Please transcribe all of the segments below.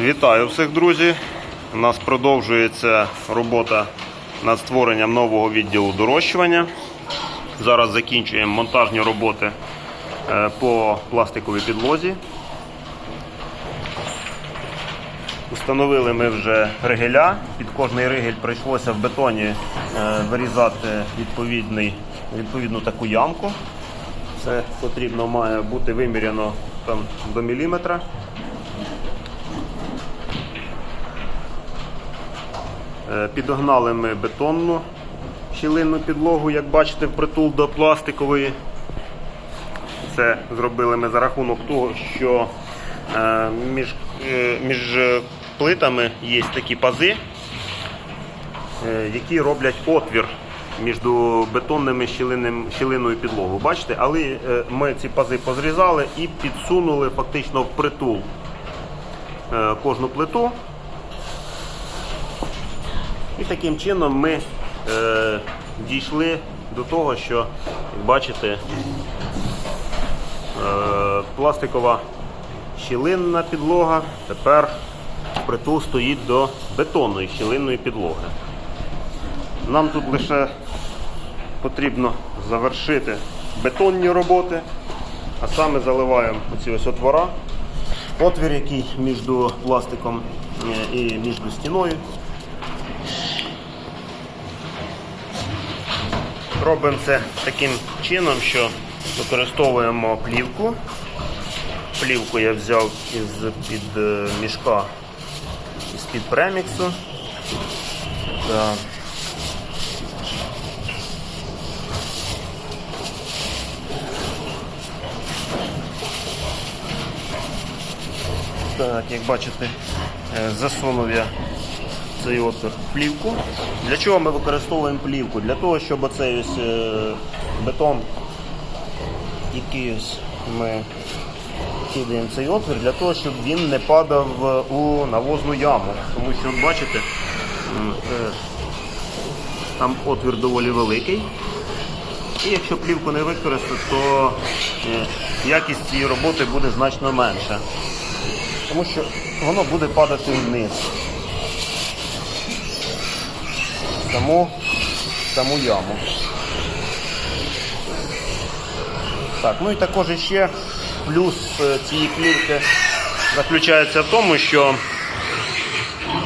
Вітаю всіх, друзі! У нас продовжується робота над створенням нового відділу дорощування. Зараз закінчуємо монтажні роботи е, по пластиковій підлозі. Установили ми вже ригеля. Під кожний ригель прийшлося в бетоні е, вирізати відповідний, відповідну таку ямку. Це потрібно має бути виміряно там, до міліметра. Підогнали ми бетонну щілинну підлогу, як бачите, впритул до пластикової. Це зробили ми за рахунок того, що е, між, е, між плитами є такі пази, е, які роблять отвір між бетонними щілиною підлогу. Бачите, але е, ми ці пази позрізали і підсунули фактично впритул е, кожну плиту. І таким чином ми е, дійшли до того, що, як бачите, е, пластикова щілинна підлога тепер притул стоїть до бетонної щілинної підлоги. Нам тут лише потрібно завершити бетонні роботи, а саме заливаємо оці ось отвора, отвір, який між пластиком е, і між стіною. Робимо це таким чином, що використовуємо плівку. Плівку я взяв із під е, мішка із під преміксу. Так. Так, як бачите, е, засунув я цей отвір плівку. Для чого ми використовуємо плівку? Для того, щоб оцей е, бетон, який ми кидаємо цей отвір, для того, щоб він не падав е, у навозну яму. Тому що, от бачите, е, там отвір доволі великий. І якщо плівку не використати, то якість цієї роботи буде значно менша. Тому що воно буде падати вниз. Саму, саму яму. Так, ну і також ще плюс е, цієї плівки заключається в тому, що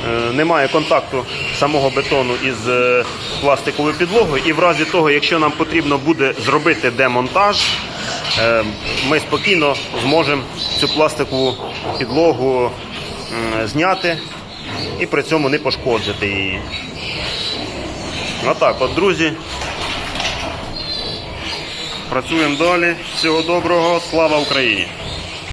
е, немає контакту самого бетону із е, пластиковою підлогою, і в разі того, якщо нам потрібно буде зробити демонтаж, ми спокійно зможемо цю пластикову підлогу зняти і при цьому не пошкоджити її. Отак от, друзі. Працюємо далі. Всього доброго. Слава Україні!